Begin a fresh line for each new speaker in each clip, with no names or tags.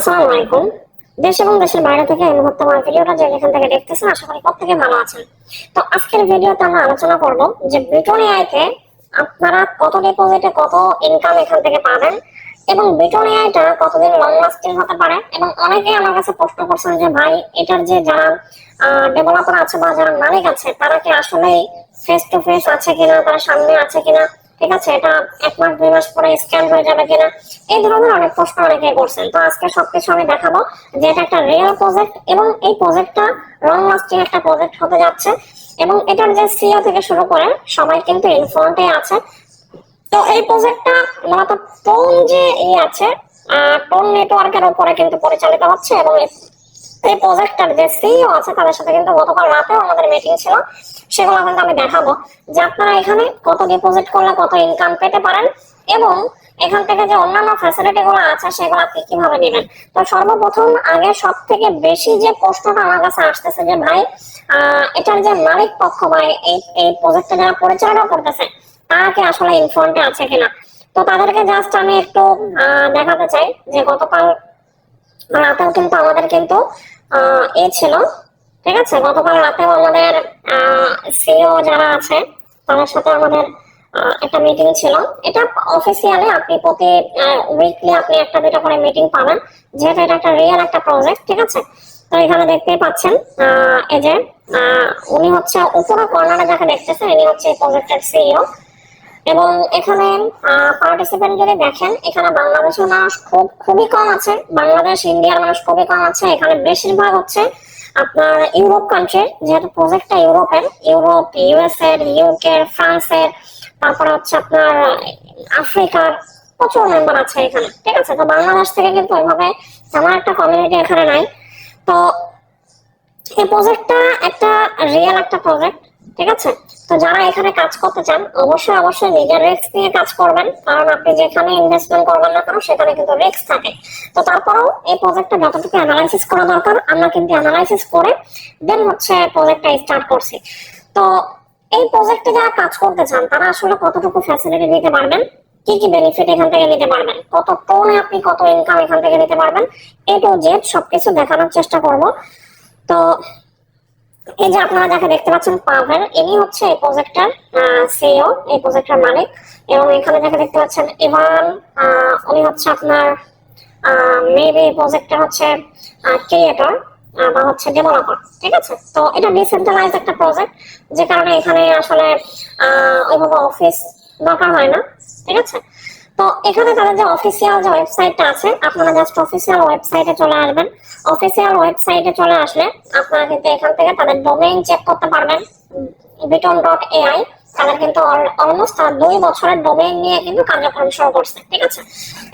আসসালামু আলাইকুম। দেশ এবং দেশের বাইরে থেকে এই মুহূর্তে আমার ভিডিওটা যে যেখান থেকে দেখতেছেন, আশা করি প্রত্যেকে ভালো আছেন। তো আজকের ভিডিওতে আমরা আলোচনা করব যে ব্রিটোনিয়াতে আপনারা কত ডিপোজিটে কত ইনকাম এখান থেকে পাবেন এবং ব্রিটোনিয়াটা কতদিন লং লাস্টিং হতে পারে এবং অনেকে আমার কাছে প্রশ্ন করছেন যে ভাই, এটার যে যারা ডেভেলপার আছে বা যারা মালিক আছে, তারা কি আসলে ফেস টু ফেস আছে কিনা, তারা সামনে আছে কিনা? ঠিক আছে, এটা এক মাস, দুই মাস পরে স্ক্যান হয়ে যাবে কিনা? এই ধরনের অনেক প্রশ্ন অনেকে করছেন। তো আজকে সবকিছু আমি দেখাবো যে এটা একটা রিয়েল প্রজেক্ট এবং এই প্রজেক্টটা লং লাস্টিং একটা প্রজেক্ট হতে যাচ্ছে এবং এটার যে সিও থেকে শুরু করে সবাই কিন্তু ইনফ্রন্টে আছে। তো এই প্রজেক্টটা মূলত টোন যে ই আছে টোন নেটওয়ার্কের উপরে কিন্তু পরিচালিত হচ্ছে এবং এই- প্রজেক্টটার যে সিইও আছে, তাদের সাথে কিন্তু গতকাল রাতেও আমাদের মিটিং ছিল। সেগুলো কিন্তু আমি দেখাবো যে আপনারা এখানে কত ডিপোজিট করলে কত ইনকাম পেতে পারেন এবং এখান থেকে যে অন্যান্য ফ্যাসিলিটি গুলো আছে, সেগুলো আপনি কীভাবে নেবেন? তো সর্বপ্রথম আগে সব থেকে বেশি যে প্রশ্নটা আমার কাছে আসতেছে যে, ভাই এটার যে মালিক পক্ষ বা এই এই প্রজেক্টটা যারা পরিচালনা করতেছে, তারা কি আসলে ইনফ্রন্টে আছে কিনা? তো তাদেরকে জাস্ট আমি একটু দেখাতে চাই যে গতকাল রাতেও কিন্তু আমাদের কিন্তু এ ছিল। ঠিক আছে? গতকাল রাতেও আমাদের সিও যারা আছে, তাদের সাথে আমাদের একটা মিটিং ছিল। এটা অফিসিয়ালি আপনি প্রতি উইকলি আপনি একটা দুটা করে মিটিং পাবেন। যেহেতু এটা একটা রিয়েল একটা প্রজেক্ট ঠিক আছে? তো এখানে দেখতেই পাচ্ছেন এই যে উনি হচ্ছে উপরে কর্নারে যাকে দেখতেছেন, ইনি হচ্ছে প্রজেক্টের সিইও এবং এখানে পার্টিসিপেন্ট যদি দেখেন, এখানে বাংলাদেশের মানুষ খুব, খুবই কম আছে। বাংলাদেশ, ইন্ডিয়ার মানুষ খুবই কম আছে। এখানে বেশিরভাগ হচ্ছে আপনার ইউরোপ কান্ট্রির যেহেতু প্রজেক্টটা ইউরোপের, ইউরোপ ইউএস এর ইউকে ফ্রান্সের তারপরে হচ্ছে আপনার আফ্রিকার প্রচুর মেম্বার আছে এখানে, ঠিক আছে? তো বাংলাদেশ থেকে কিন্তু ওইভাবে তেমন একটা কমিউনিটি এখানে নাই। তো এই প্রজেক্টটা একটা রিয়েল একটা প্রজেক্ট ঠিক আছে? তো যারা এখানে কাজ করতে চান, অবশ্যই অবশ্যই নিজের রিস্ক নিয়ে কাজ করবেন। কারণ আপনি যেখানে ইনভেস্টমেন্ট করবেন না কেন, সেখানে কিন্তু রিস্ক থাকে। তো তারপরেও এই প্রজেক্টটা যতটুকু অ্যানালাইসিস করা দরকার, আমরা কিন্তু অ্যানালাইসিস করে দেন হচ্ছে প্রজেক্টটা স্টার্ট করছি। তো এই প্রজেক্টে যারা কাজ করতে চান, তারা আসলে কতটুকু ফ্যাসিলিটি নিতে পারবেন? কি কি বেনিফিট এখান থেকে নিতে পারবেন? কত টোনে আপনি কত ইনকাম এখান থেকে নিতে পারবেন? এ টু জেড সবকিছু দেখানোর চেষ্টা করব। তো এই যে আপনারা যাকে দেখতে পাচ্ছেন পাভেল ইনি হচ্ছে এই প্রজেক্টর সিইও এই প্রজেক্টর মালিক। এবং এখানে যাকে দেখতে পাচ্ছেন, ইভান উনি হচ্ছে আপনার মেবি প্রজেক্টর হচ্ছে ক্রিয়েটর বা হচ্ছে ডেভেলপার ঠিক আছে? তো এটা ডিসেন্ট্রালাইজ একটা প্রজেক্ট যে কারণে এখানে আসলে ওইভাবে অফিস দরকার হয় না, ঠিক আছে? তো এখানে তাদের যে অফিসিয়াল যে ওয়েবসাইটটা আছে, আপনারা জাস্ট অফিসিয়াল ওয়েবসাইটে চলে আসবেন। অফিসিয়াল ওয়েবসাইটে চলে আসলে আপনারা কিন্তু এখান থেকে তাদের ডোমেইন চেক করতে পারবেন বিটন ডট এআই তাদের কিন্তু অলমোস্ট তারা দুই বছরের ডোমেইন নিয়ে কিন্তু কার্যক্রম শুরু করছে, ঠিক আছে?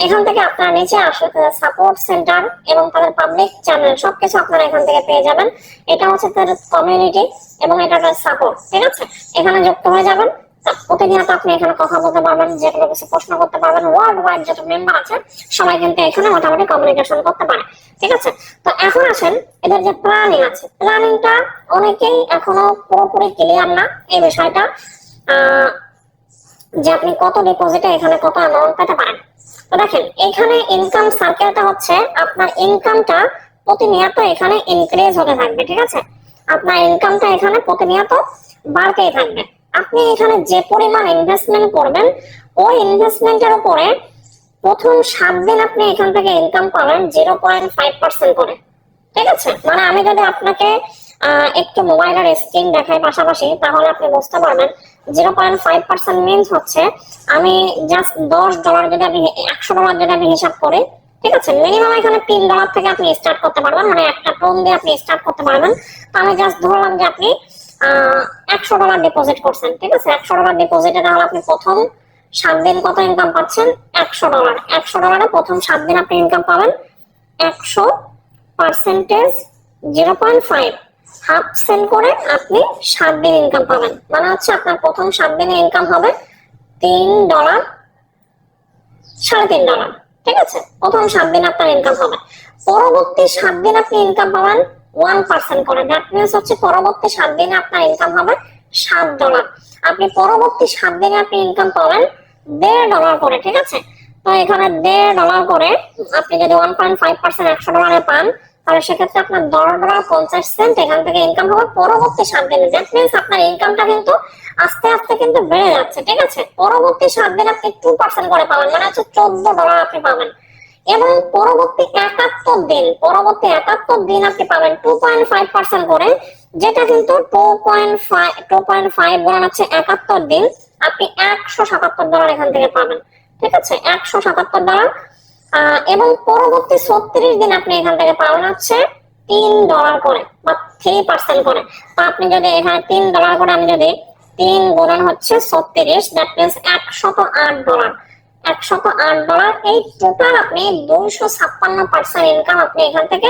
এখান থেকে আপনারা নিচে আসলে তাদের সাপোর্ট সেন্টার এবং তাদের পাবলিক চ্যানেল সবকিছু আপনারা এখান থেকে পেয়ে যাবেন। এটা হচ্ছে তাদের কমিউনিটি এবং এটা সাপোর্ট ঠিক আছে? এখানে যুক্ত হয়ে যাবেন। প্রতিনিয়ত আপনি এখানে কথা বলতে পারবেন, যে কোনো কিছু প্রশ্ন করতে পারবেন। ওয়ার্ল্ড ওয়াইড যত মেম্বার আছে, সবাই কিন্তু এখানে মোটামুটি কমিউনিকেশন করতে পারে। ঠিক আছে? তো এখন আসেন, এদের যে প্ল্যানিং আছে। প্ল্যানিংটা অনেকেই এখনও পুরোপুরি ক্লিয়ার না। এই বিষয়টা যে আপনি কত ডিপোজিটে এখানে কত অ্যামাউন্ট পেতে পারেন। তো দেখেন, এখানে ইনকাম সার্কেলটা হচ্ছে আপনার ইনকামটা প্রতিনিয়ত এখানে ইনক্রিজ হতে থাকবে, ঠিক আছে? আপনার ইনকামটা এখানে প্রতিনিয়ত বাড়তেই থাকবে। আপনি এখানে যে পরিমাণ ইনভেস্টমেন্ট করবেন, ওই ইনভেস্টমেন্টের উপরে প্রথম সাত দিন আপনি এখান থেকে ইনকাম পাবেন জিরো পয়েন্ট ফাইভ পার্সেন্ট করে। ঠিক আছে? মানে আমি যদি আপনাকে একটু মোবাইলের স্ক্রিন দেখাই পাশাপাশি, তাহলে আপনি বুঝতে পারবেন zero point five percent means হচ্ছে আমি জাস্ট দশ ডলার যদি আমি, একশো ডলার যদি আমি হিসাব করি, ঠিক আছে? মিনিমাম এখানে তিন ডলার থেকে আপনি স্টার্ট করতে পারবেন মানে একটা টোন দিয়ে আপনি স্টার্ট করতে পারবেন। আমি জাস্ট ধরলাম যে আপনি একশো ডলার ডিপোজিট করছেন, ঠিক আছে? একশো ডলার ডিপোজিটে তাহলে আপনি প্রথম সাত দিন কত ইনকাম পাচ্ছেন? একশো ডলার একশো ডলারে প্রথম সাত দিন আপনি ইনকাম পাবেন একশো percentage zero point five half cent করে আপনি সাত দিন ইনকাম পাবেন। মানে হচ্ছে আপনার প্রথম সাত দিনে ইনকাম হবে তিন ডলার সাড়ে তিন ডলার ঠিক আছে? প্রথম সাত দিন আপনার ইনকাম হবে। পরবর্তী সাত দিন আপনি ইনকাম পাবেন ওয়ান পার্সেন্ট করে। দ্যাট মিনস হচ্ছে পরবর্তী সাত দিনে আপনার ইনকাম হবে সাত ডলার আপনি পরবর্তী সাত দিনে আপনি ইনকাম পাবেন দেড় ডলার করে, ঠিক আছে? তো এখানে দেড় ডলার করে আপনি যদি ওয়ান পয়েন্ট ফাইভ পার্সেন্ট একশো ডলারে পান, তাহলে সেক্ষেত্রে আপনার দশ ডলার পঞ্চাশ সেন্ট এখান থেকে ইনকাম হবে পরবর্তী সাত দিনে। দ্যাট মিনস আপনার ইনকামটা কিন্তু আস্তে আস্তে কিন্তু বেড়ে যাচ্ছে, ঠিক আছে? পরবর্তী সাত দিন আপনি টু পার্সেন্ট করে পাবেন মানে হচ্ছে চোদ্দ ডলার আপনি পাবেন। এবং পরবর্তী একাত্তর দিন, পরবর্তী একাত্তর দিন আপনি পাবেন টু পয়েন্ট ফাইভ পার্সেন্ট করে, যেটা কিন্তু two point five two point five বলেন হচ্ছে একাত্তর দিন আপনি একশো সাতাত্তর ডলার এখান থেকে পাবেন। ঠিক আছে? একশো সাতাত্তর ডলার এবং পরবর্তী ছত্রিশ দিন আপনি এখান থেকে পাবেন হচ্ছে তিন ডলার করে বা থ্রি পার্সেন্ট করে। তো আপনি যদি এখানে তিন ডলার করে, আমি যদি তিন গুণন হচ্ছে ছত্রিশ দ্যাট মিনস একশত আট ডলার একশত আট ডলার। এই টোটাল আপনি দুইশো ছাপ্পান্ন পার্সেন্ট ইনকাম আপনি এখান থেকে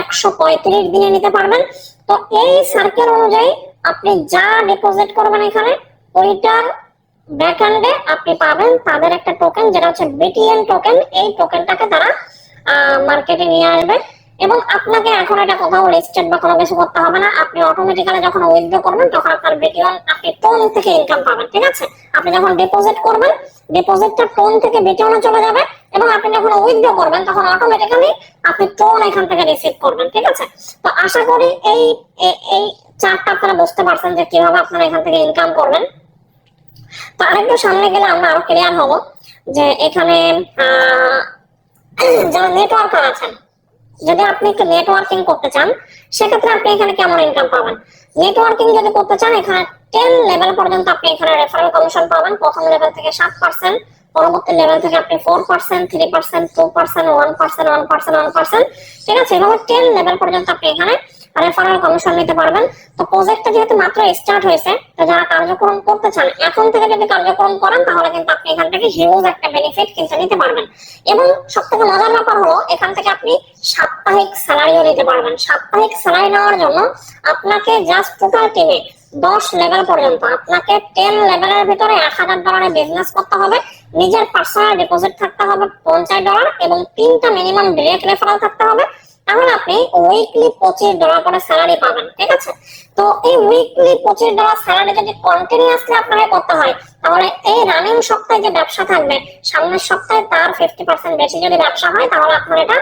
একশো পঁয়ত্রিশ দিনে নিতে পারবেন। তো এই সার্কেল অনুযায়ী আপনি যা ডিপোজিট করবেন এখানে, ওইটার ব্যাকএন্ডে আপনি পাবেন তাদের একটা টোকেন যেটা হচ্ছে বিটিএন টোকেন এই টোকেনটাকে তারা মার্কেটে নিয়ে আসবে। এবং আপনাকে এখন এটা কোথাও রেজিস্টার্ড বা কোনো কিছু করতে হবে না। আপনি অটোমেটিক্যালি যখন উইথড্র করবেন, তখন আপনার বিটিএন আপনি টোন থেকে ইনকাম পাবেন, ঠিক আছে? আপনি যখন ডিপোজিট করবেন ডিপোজিটটা টোন থেকে বিটিএনে চলে যাবে এবং আপনি যখন উইথড্র করবেন, তখন অটোমেটিক্যালি আপনি টোন এখান থেকে রিসিভ করবেন, ঠিক আছে? তো আশা করি এই এই চারটা আপনারা বুঝতে পারছেন যে কীভাবে আপনারা এখান থেকে ইনকাম করবেন। তো আরেকটু সামনে গেলে আমরা আরও ক্লিয়ার হব যে এখানে যারা নেটওয়ার্কার আছেন যদি আপনি একটু নেটওয়ার্কিং করতে চান, সেক্ষেত্রে আপনি এখানে কেমন ইনকাম পাবেন? নেটওয়ার্কিং যদি করতে চান, এখানে টেন লেভেল পর্যন্ত আপনি এখানে রেফারেল কমিশন পাবেন। প্রথম লেভেল থেকে সাত পার্সেন্ট পরবর্তী লেভেল থেকে আপনি four percent three percent two percent one percent one percent one percent ঠিক আছে? এভাবে টেন লেভেল পর্যন্ত আপনি এখানে রেফারেল কমিশন নিতে পারবেন। তো প্রজেক্টটা যেহেতু মাত্র স্টার্ট হয়েছে, তো যারা কার্যক্রম করতে চান, এখন থেকে যদি কার্যক্রম করেন, তাহলে কিন্তু আপনি এখান থেকে হিউজ একটা বেনিফিট কিন্তু নিতে পারবেন। এবং সব থেকে মজার ব্যাপার হলো, এখান থেকে আপনি সাপ্তাহিক স্যালারিও নিতে পারবেন। সাপ্তাহিক স্যালারি নেওয়ার জন্য আপনাকে জাস্ট টোটাল টিমে দশ লেভেল পর্যন্ত, আপনাকে টেন লেভেলের ভিতরে এক হাজার ডলারের বিজনেস করতে হবে, নিজের পার্সোনাল ডিপোজিট থাকতে হবে পঞ্চাশ ডলার এবং তিনটা মিনিমাম ডিরেক্ট রেফারেল থাকতে হবে। তাহলে আপনি উইকলি পঁচিশ ডলার করে স্যালারি পাবেন, ঠিক আছে? তো এই উইকলি পঁচিশ ডলার স্যালারি যদি কন্টিনিউয়াসলি আপনাকে করতে হয়, তাহলে এই রানিং সপ্তাহে যে ব্যবসা থাকবে, সামনের সপ্তাহে তার ফিফটি পার্সেন্ট বেশি যদি ব্যবসা হয়, তাহলে আপনার এটা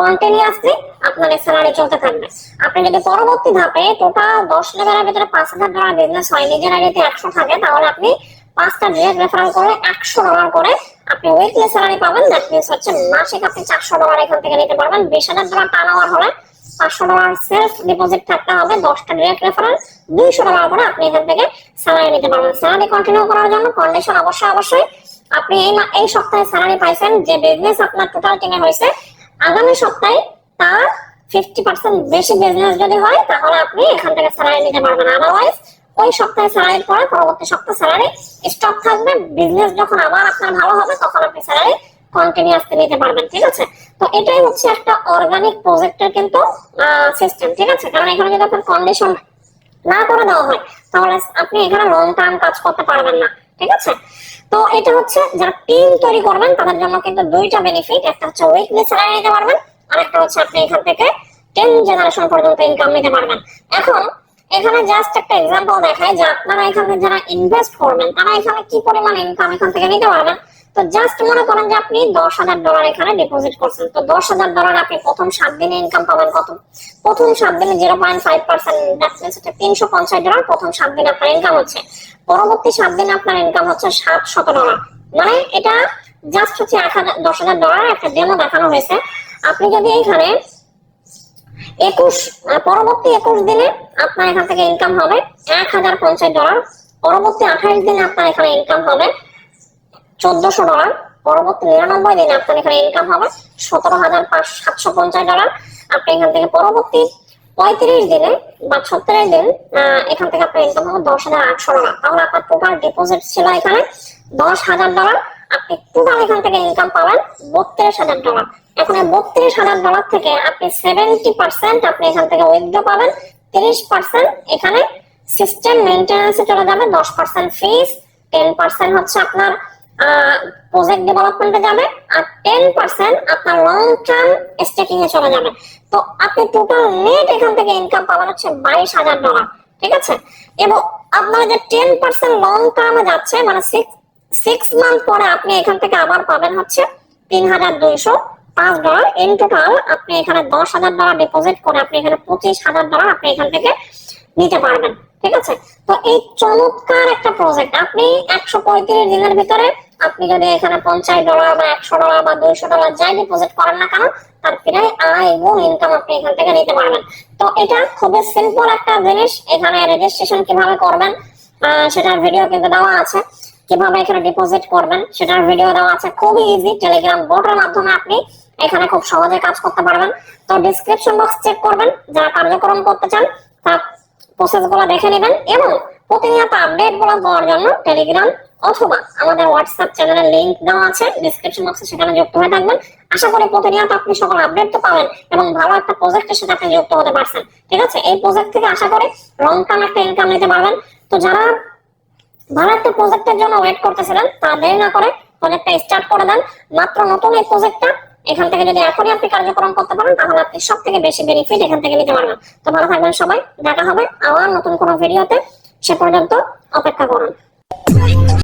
কন্টিনিউয়াসলি আপনার স্যালারি চলতে থাকবে। আপনি যদি পরবর্তী ধাপে টোটাল দশ লেভেলের ভিতরে পাঁচ হাজার ডলার বিজনেস হয়, নিজের আইডিতে একশো থাকে, তাহলে আপনি পাঁচটা ডিরেক্ট রেফারেল করে একশো ডলার করে আপনি উইকলি স্যালারি পাবেন দ্যাট মিনস হচ্ছে মাসিক আপনি চারশো ডলার এখান থেকে নিতে পারবেন। বিশ হাজার ডলার টার্ন ওভার হলে পাঁচশো ডলার সেলফ ডিপোজিট থাকতে হবে, দশটা ডিরেক্ট রেফারেল দুইশো ডলার করে আপনি এখান থেকে স্যালারি নিতে পারবেন। স্যালারি কন্টিনিউ করার জন্য কন্ডিশন অবশ্যই অবশ্যই আপনি এই এই সপ্তাহে স্যালারি পাইছেন, যে বিজনেস আপনার টোটাল টিমে হয়েছে, আগামী সপ্তাহে তার ফিফটি পার্সেন্ট বেশি বিজনেস যদি হয়, তাহলে আপনি এখান থেকে স্যালারি নিতে পারবেন। আদারওয়াইজ ওই সপ্তাহে স্যালারির পরে পরবর্তী সপ্তাহে স্যালারি স্টক থাকবে বিজনেস যখন আবার আপনার ভালো হবে, তখন আপনি স্যালারি কন্টিনিউয়াসলি নিতে পারবেন, ঠিক আছে? তো এটাই হচ্ছে একটা অর্গানিক প্রজেক্টের কিন্তু সিস্টেম ঠিক আছে? কারণ এখানে যদি আপনার কন্ডিশন না করে দেওয়া হয়, তাহলে আপনি এখানে লং টার্ম কাজ করতে পারবেন না, ঠিক আছে? তো এটা হচ্ছে যারা টিম তৈরি করবেন, তাদের জন্য কিন্তু দুইটা বেনিফিট একটা হচ্ছে উইকলি স্যালারি নিতে পারবেন, আর একটা হচ্ছে আপনি এখান থেকে টেন জেনারেশন পর্যন্ত ইনকাম নিতে পারবেন। এখন এখানে জাস্ট একটা এক্সাম্পল দেখায় যে আপনারা এখানে যারা ইনভেস্ট করবেন, তারা এখানে কি পরিমাণ ইনকাম এখান থেকে নিতে পারবেন? তো জাস্ট মনে করেন যে আপনি দশ হাজার ডলার এখানে ডিপোজিট করছেন। তো দশ হাজার ডলার আপনি প্রথম সাত দিনে ইনকাম পাবেন কত? প্রথম সাত দিনে জিরো পয়েন্ট ফাইভ পার্সেন্ট হচ্ছে তিনশো পঞ্চাশ ডলার প্রথম সাত দিনে আপনার ইনকাম হচ্ছে। পরবর্তী সাত দিনে আপনার ইনকাম হচ্ছে সাত শত ডলার মানে এটা জাস্ট হচ্ছে এক হাজার, দশ হাজার ডলার একটা ডেমো দেখানো হয়েছে। আপনি যদি এখানে একুশ, পরবর্তী একুশ দিনে আপনার এখান থেকে ইনকাম হবে এক হাজার পঞ্চাশ ডলার। পরবর্তী আঠাইশ দিনে আপনার এখানে ইনকাম হবে চোদ্দশো ডলার। পরবর্তী নিরানব্বই দিনে আপনার এখানে ইনকাম হবে সতেরো হাজার পাঁচ সাতশো পঞ্চাশ ডলার। আপনি এখান থেকে পরবর্তী পঁয়ত্রিশ দিনে বা ছত্রিশ দিন এখান থেকে আপনার ইনকাম হবে দশ হাজার আটশো ডলার। তাহলে আপনার টোটাল ডিপোজিট ছিল এখানে দশ হাজার ডলার। আপনি টোটাল এখান থেকে ইনকাম পাবেন বত্রিশ হাজার ডলার। এখন বত্রিশ হাজার ডলার থেকে আপনি সেভেন্টি পার্সেন্ট আপনি এখান থেকে উইথড্র পাবেন। তিরিশ পার্সেন্ট এখানে সিস্টেম মেনটেন্যান্সে চলে যাবে, দশ পার্সেন্ট ফিস টেন পার্সেন্ট হচ্ছে আপনার প্রজেক্ট ডেভেলপমেন্টে যাবে, আর টেন পার্সেন্ট আপনার লং টার্ম স্টেকিং এ চলে যাবে। তো আপনি টোটাল নেট এখান থেকে ইনকাম পাবেন হচ্ছে বাইশ হাজার ডলার ঠিক আছে? এবং আপনার যে টেন পার্সেন্ট লং টার্মে যাচ্ছে মানে সিক্স সিক্স মান্থ পরে আপনি এখান থেকে আবার পাবেন হচ্ছে তিন হাজার দুইশো। পাঁচ ডলার ইন টোটাল আপনি এখানে দশ হাজার ডলার ডিপোজিট করে আপনি এখানে পঁচিশ হাজার ডলার আপনি এখান থেকে নিতে পারবেন, ঠিক আছে? তো এই চমৎকার একটা প্রজেক্ট আপনি একশো পঁয়ত্রিশ দিনের ভিতরে আপনি যদি এখানে পঞ্চাশ ডলার বা একশো ডলার বা দুইশো ডলার যাই ডিপোজিট করেন না কেন, তার প্রায় আয় এবং ইনকাম আপনি এখান থেকে নিতে পারবেন। তো এটা খুবই সিম্পল একটা জিনিস, এখানে রেজিস্ট্রেশন কীভাবে করবেন সেটার ভিডিও কিন্তু দেওয়া আছে। কীভাবে এখানে ডিপোজিট করবেন সেটার ভিডিও দেওয়া আছে। খুবই ইজি টেলিগ্রাম বোটের মাধ্যমে আপনি এখানে খুব সহজে কাজ করতে পারবেন। তো ডিসক্রিপশন বক্স চেক করবেন, যারা কার্যক্রম করতে চান তার প্রসেসগুলো দেখে নেবেন এবং প্রতিনিয়ত আপডেটগুলো পাওয়ার জন্য টেলিগ্রাম অথবা আমাদের হোয়াটসঅ্যাপ চ্যানেলের লিংক দেওয়া আছে। ডিসক্রিপশন বক্সে সেখানে যুক্ত হয়ে থাকবেন। আশা করি প্রতিনিয়ত আপনি সকল আপডেট তো পাবেন এবং ভালো একটা প্রজেক্টের সাথে আপনি যুক্ত হতে পারছেন। ঠিক আছে? এই প্রজেক্ট থেকে আশা করি লং টার্ম একটা ইনকাম নিতে পারবেন। তো যারা ভালো একটা প্রজেক্টের জন্য ওয়েট করতেছিলেন, তা দেরি না করে প্রজেক্টটা স্টার্ট করে দেন। মাত্র নতুন এই প্রজেক্টটা এখান থেকে যদি এখনই আপনি কার্যক্রম করতে পারেন, তাহলে আপনি সব থেকে বেশি বেনিফিট এখান থেকে নিতে পারবেন। তো ভালো থাকবেন সবাই, দেখা হবে আবার নতুন কোনো ভিডিওতে সে পর্যন্ত অপেক্ষা করুন।